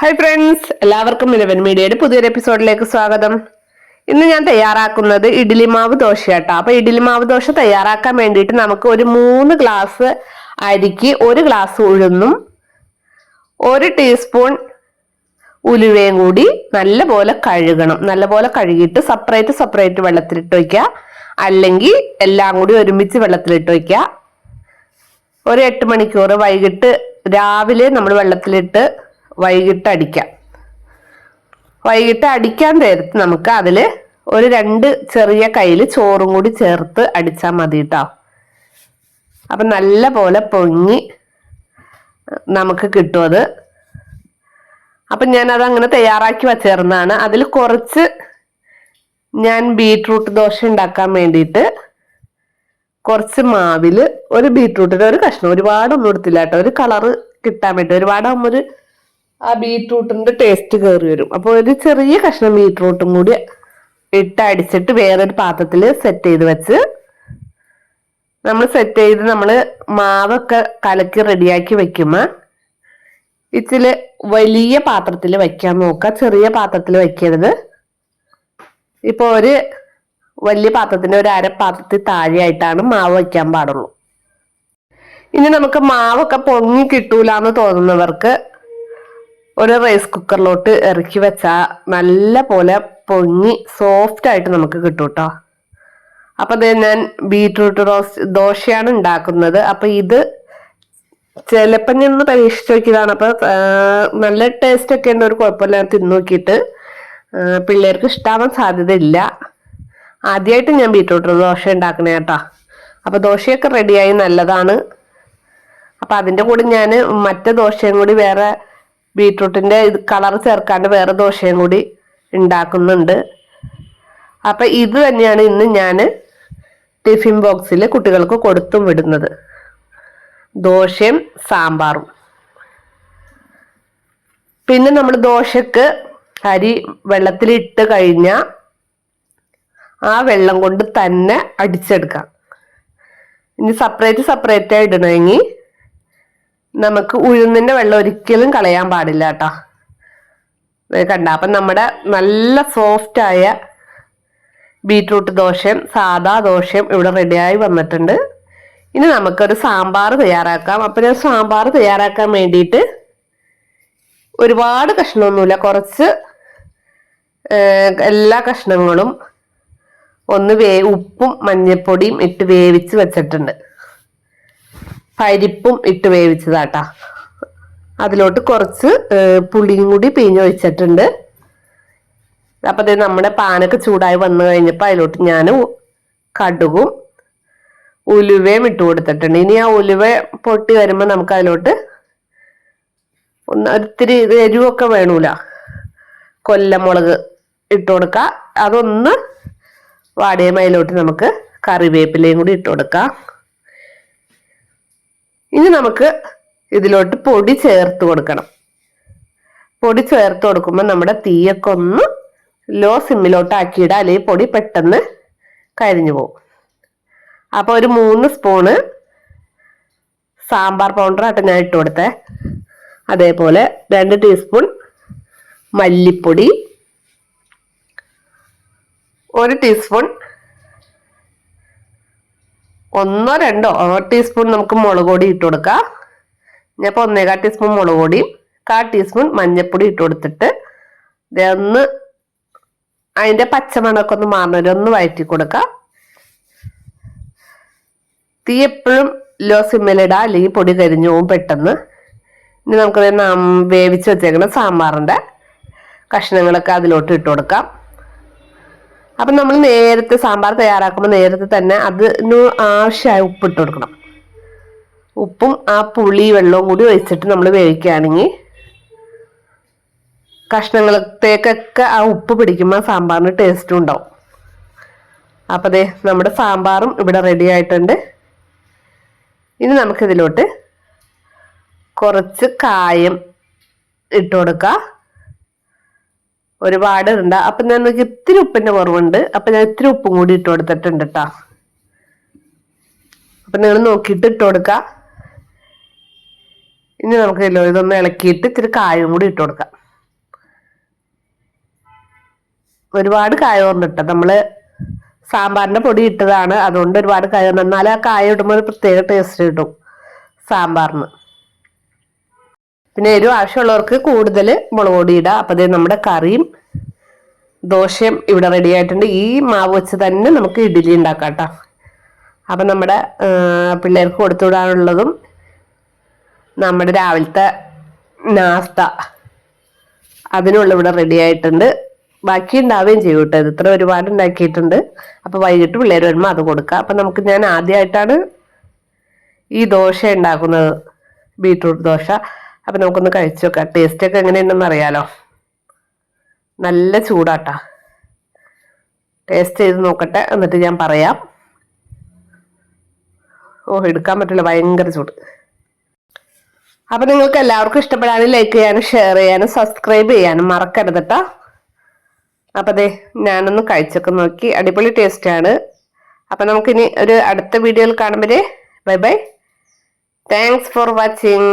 Hi friends എല്ലാവർക്കും നിലവൻ മീഡിയയുടെ പുതിയൊരു എപ്പിസോഡിലേക്ക് സ്വാഗതം. ഇന്ന് ഞാൻ തയ്യാറാക്കുന്നത് ഇഡ്ഡലി മാവ് ദോശയാട്ടോ. അപ്പൊ ഇഡ്ഡലി മാവ് ദോശ തയ്യാറാക്കാൻ വേണ്ടിയിട്ട് നമുക്ക് ഒരു മൂന്ന് ഗ്ലാസ് അരിക്ക് ഒരു ഗ്ലാസ് ഉഴുന്നും ഒരു ടീസ്പൂൺ ഉലുവയും കൂടി നല്ലപോലെ കഴുകണം. നല്ലപോലെ കഴുകിയിട്ട് സെപ്പറേറ്റ് സെപ്പറേറ്റ് വെള്ളത്തിലിട്ട് വയ്ക്കുക. അല്ലെങ്കിൽ എല്ലാം കൂടി ഒരുമിച്ച് വെള്ളത്തിലിട്ട് വയ്ക്കുക. ഒരു എട്ട് മണിക്കൂർ വൈകിട്ട് രാവിലെ നമ്മൾ വെള്ളത്തിലിട്ട് വൈകിട്ട് അടിക്കാം വൈകിട്ട് അടിക്കാൻ നേരത്ത് നമുക്ക് അതിൽ ഒരു രണ്ട് ചെറിയ കയ്യിൽ ചോറും കൂടി ചേർത്ത് അടിച്ചാൽ മതി കേട്ടോ അപ്പൊ നല്ല പോലെ പൊങ്ങി നമുക്ക് കിട്ടും അത്. അപ്പൊ ഞാനത് അങ്ങനെ തയ്യാറാക്കി വച്ചേർന്നതാണ്. അതിൽ കുറച്ച് ഞാൻ ബീട്രൂട്ട് ദോശ ഉണ്ടാക്കാൻ വേണ്ടിയിട്ട് കുറച്ച് മാവിൽ ഒരു ബീട്രൂട്ടിന്റെ ഒരു കഷ്ണം ഒരുപാടൊന്നും എടുത്തില്ല കേട്ടോ. ഒരു കളറ് കിട്ടാൻ വേണ്ടി. ഒരുപാടാകുമ്പോൾ ഒരു ആ ബീട്രൂട്ടിന്റെ ടേസ്റ്റ് കയറി വരും. അപ്പോൾ ഒരു ചെറിയ കഷ്ണം ബീട്രൂട്ടും കൂടി ഇട്ട് അടിച്ചിട്ട് വേറൊരു പാത്രത്തിൽ സെറ്റ് ചെയ്ത് വെച്ച് നമ്മൾ സെറ്റ് ചെയ്ത് നമ്മൾ മാവൊക്കെ കലക്കി റെഡിയാക്കി വെക്കുമ്പോൾ ഇച്ചിരി വലിയ പാത്രത്തിൽ വയ്ക്കാൻ നോക്കുക. ചെറിയ പാത്രത്തിൽ വയ്ക്കരുത് ഇപ്പൊ ഒരു വലിയ പാത്രത്തിന്റെ ഒരു അരപ്പാത്രത്തിൽ താഴെയായിട്ടാണ് മാവ് വയ്ക്കാൻ പാടുള്ളൂ. ഇനി നമുക്ക് മാവൊക്കെ പൊങ്ങി കിട്ടൂല എന്ന് തോന്നുന്നവർക്ക് ഒരു റൈസ് കുക്കറിലോട്ട് ഇറക്കി വെച്ചാൽ നല്ല പോലെ പൊങ്ങി സോഫ്റ്റ് ആയിട്ട് നമുക്ക് കിട്ടും കേട്ടോ അപ്പൊ അതേ ഞാൻ ബീട്രൂട്ട് റോസ്റ്റ് ദോശയാണ് ഉണ്ടാക്കുന്നത്. അപ്പൊ ഇത് ചിലപ്പോൾ ഞാൻ ഒന്ന് പരീക്ഷിച്ച് നോക്കിയതാണ്. അപ്പൊ നല്ല ടേസ്റ്റ് ഒക്കെ ഉണ്ട്. ഒരു കുഴപ്പമില്ല. തിന്നു നോക്കിയിട്ട് പിള്ളേർക്ക് ഇഷ്ടാവാൻ സാധ്യതയില്ല. ആദ്യമായിട്ട് ഞാൻ ബീട്രൂട്ട് ദോശ ഉണ്ടാക്കണേ കേട്ടോ. അപ്പൊ ദോശയൊക്കെ റെഡിയായി നല്ലതാണ്. അപ്പൊ അതിന്റെ കൂടെ ഞാൻ മറ്റേ ദോശയും കൂടി വേറെ ബീട്രൂട്ടിന്റെ ഇത് കളർ ചേർക്കാണ്ട് വേറെ ദോശയും കൂടി ഉണ്ടാക്കുന്നുണ്ട്. അപ്പൊ ഇത് തന്നെയാണ് ഇന്ന് ഞാൻ ടിഫിൻ ബോക്സിൽ കുട്ടികൾക്ക് കൊടുത്തും വിടുന്നത്. ദോശയും സാമ്പാറും. പിന്നെ നമ്മൾ ദോശക്ക് അരി വെള്ളത്തിലിട്ട് കഴിഞ്ഞാൽ ആ വെള്ളം കൊണ്ട് തന്നെ അടിച്ചെടുക്കാം. ഇനി സെപ്പറേറ്റ് സെപ്പറേറ്റ് ആയി ഇടണമെങ്കിൽ നമുക്ക് ഉഴുന്നിന്റെ വെള്ളം ഒരിക്കലും കളയാൻ പാടില്ല കേട്ടോ. കണ്ട അപ്പം നമ്മുടെ നല്ല സോഫ്റ്റ് ആയ ബീട്രൂട്ട് ദോശയും സാദാ ദോശയും ഇവിടെ റെഡിയായി വന്നിട്ടുണ്ട്. ഇനി നമുക്കൊരു സാമ്പാർ തയ്യാറാക്കാം. അപ്പം ഞാൻ സാമ്പാർ തയ്യാറാക്കാൻ വേണ്ടിയിട്ട് ഒരുപാട് കഷ്ണമൊന്നുമില്ല. കുറച്ച് എല്ലാ കഷ്ണങ്ങളും ഒന്ന് വേ ഉപ്പും മഞ്ഞൾപ്പൊടിയും ഇട്ട് വേവിച്ച് വെച്ചിട്ടുണ്ട്. പരിപ്പും ഇട്ട് വേവിച്ചതാട്ടാ. അതിലോട്ട് കുറച്ച് പുളിയും കൂടി പിഴിഞ്ഞൊഴിച്ചിട്ടുണ്ട് അപ്പൊ ദേ നമ്മുടെ പാനൊക്കെ ചൂടായി വന്നു കഴിഞ്ഞപ്പോൾ അതിലോട്ട് ഞാൻ കടുകും ഉലുവയും ഇട്ട് കൊടുത്തിട്ടുണ്ട്. ഇനി ആ ഉലുവ പൊട്ടി വരുമ്പോൾ നമുക്ക് അതിലോട്ട് ഒന്ന് ഒത്തിരി എരിവൊക്കെ വേണൂല. കൊല്ലമുളക് ഇട്ട് കൊടുക്ക. അതൊന്ന് വാടിയ മയിലോട്ട് നമുക്ക് കറിവേപ്പിലയും കൂടി ഇട്ട് കൊടുക്കാം. ഇനി നമുക്ക് ഇതിലോട്ട് പൊടി ചേർത്ത് കൊടുക്കണം. പൊടി ചേർത്ത് കൊടുക്കുമ്പോൾ നമ്മുടെ തീയൊക്കെ ഒന്ന് ലോ സിമ്മിലോട്ട് ആക്കിയിടുക അല്ലെങ്കിൽ പൊടി പെട്ടെന്ന് കരിഞ്ഞു പോകും. അപ്പോൾ ഒരു മൂന്ന് സ്പൂണ് സാമ്പാർ പൗഡറായിട്ട് ഞാൻ ഇട്ട് കൊടുത്തേ. അതേപോലെ രണ്ട് ടീസ്പൂൺ മല്ലിപ്പൊടി. ഒരു ടീസ്പൂൺ ഒന്നോ രണ്ടോ ടീസ്പൂൺ നമുക്ക് മുളക് പൊടി ഇട്ട് കൊടുക്കാം. ഞാൻ ഇപ്പോൾ ഒന്നേകാ ടീസ്പൂൺ മുളക് പൊടിയും കാ ടീസ്പൂൺ മഞ്ഞൾപ്പൊടി ഇട്ട് കൊടുത്തിട്ട് ഒന്ന് അതിന്റെ പച്ചമണമൊക്കെ ഒന്ന് മാറുന്നവരെ ഒന്ന് വഴറ്റി കൊടുക്കാം. തീ എപ്പോഴും ലോ സിമ്മിലിടുക അല്ലെങ്കിൽ പൊടി കരിഞ്ഞു പോകും പെട്ടെന്ന്. ഇനി നമുക്കത് വേവിച്ച് വെച്ചേക്കുന്ന സാമ്പാറിന്റെ കഷ്ണങ്ങളൊക്കെ അതിലോട്ട് ഇട്ട് കൊടുക്കാം. അപ്പം നമ്മൾ നേരത്തെ സാമ്പാർ തയ്യാറാക്കുമ്പോൾ നേരത്തെ തന്നെ അതിന് ആവശ്യമായ ഉപ്പ് ഇട്ട് കൊടുക്കണം. ഉപ്പും ആ പുളി വെള്ളവും കൂടി ഒഴിച്ചിട്ട് നമ്മൾ വേവിക്കുകയാണെങ്കിൽ കഷ്ണങ്ങളത്തേക്കൊക്കെ ആ ഉപ്പ് പിടിക്കുമ്പോൾ സാമ്പാറിന് ടേസ്റ്റും ഉണ്ടാവും. അപ്പം അതെ നമ്മുടെ സാമ്പാറും ഇവിടെ റെഡി ആയിട്ടുണ്ട്. ഇനി നമുക്കിതിലോട്ട് കുറച്ച് കായം ഇട്ട് ഒരുപാട് ഉണ്ട് അപ്പൊ ഞാൻ എനിക്ക് ഇത്തിരി ഉപ്പിന്റെ കുറവുണ്ട്. അപ്പൊ ഞാൻ ഇത്തിരി ഉപ്പും കൂടി ഇട്ട് കൊടുത്തിട്ടുണ്ട് കേട്ടാ അപ്പൊ നിങ്ങൾ നോക്കിയിട്ട് ഇട്ട് കൊടുക്കുക ഇനി നമുക്ക് ഇതൊന്ന് ഇളക്കിയിട്ട് ഇത്തിരി കായും കൂടി ഇട്ട് കൊടുക്കാം. ഒരുപാട് കായോർന്ന് ഇട്ട നമ്മൾ സാമ്പാറിന്റെ പൊടി ഇട്ടതാണ്. അതുകൊണ്ട് ഒരുപാട് കായ എന്നാലും ആ കായ ഇടുമ്പോൾ ഒരു പ്രത്യേക ടേസ്റ്റ് കിട്ടും സാമ്പാറിന്. പിന്നെ എരിവ് ആവശ്യമുള്ളവർക്ക് കൂടുതൽ മുളക് പൊടി ഇടാം. അപ്പം അതേ നമ്മുടെ കറിയും ദോശയും ഇവിടെ റെഡി ആയിട്ടുണ്ട്. ഈ മാവ് വെച്ച് തന്നെ നമുക്ക് ഇഡ്ഡലി ഉണ്ടാക്കാം കേട്ടോ അപ്പം നമ്മുടെ പിള്ളേർക്ക് പിള്ളേർക്ക് കൊടുത്തുവിടാനുള്ളതും നമ്മുടെ രാവിലത്തെ നാസ്ത അതിനുള്ള ഇവിടെ റെഡി ആയിട്ടുണ്ട്. ബാക്കി ഉണ്ടാവുകയും ചെയ്യും കേട്ടോ. ഇത് ഇത്ര ഒരുപാട് ഉണ്ടാക്കിയിട്ടുണ്ട്. അപ്പോൾ വൈകിട്ട് പിള്ളേർ വരുമ്പോൾ അത് കൊടുക്കാം. അപ്പം നമുക്ക് ഞാൻ ആദ്യമായിട്ടാണ് ഈ ദോശ ഉണ്ടാക്കുന്നത്. ബീട്രൂട്ട് ദോശ. അപ്പം നമുക്കൊന്ന് കഴിച്ചു നോക്കാം ടേസ്റ്റൊക്കെ എങ്ങനെയുണ്ടെന്ന് അറിയാലോ. നല്ല ചൂടാട്ടാ. ടേസ്റ്റ് ചെയ്ത് നോക്കട്ടെ. എന്നിട്ട് ഞാൻ പറയാം. ഓ എടുക്കാൻ പറ്റില്ല. ഭയങ്കര ചൂട്. അപ്പൊ നിങ്ങൾക്ക് എല്ലാവർക്കും ഇഷ്ടപ്പെടാനും ലൈക്ക് ചെയ്യാനും ഷെയർ ചെയ്യാനും സബ്സ്ക്രൈബ് ചെയ്യാനും മറക്കരുത് കേട്ടോ അപ്പൊ അതെ ഞാനൊന്ന് കഴിച്ചൊക്കെ നോക്കി. അടിപൊളി ടേസ്റ്റ് ആണ്. അപ്പൊ നമുക്കിനി ഒരു അടുത്ത വീഡിയോയിൽ കാണുമ്പോഴേ bye bye thanks for watching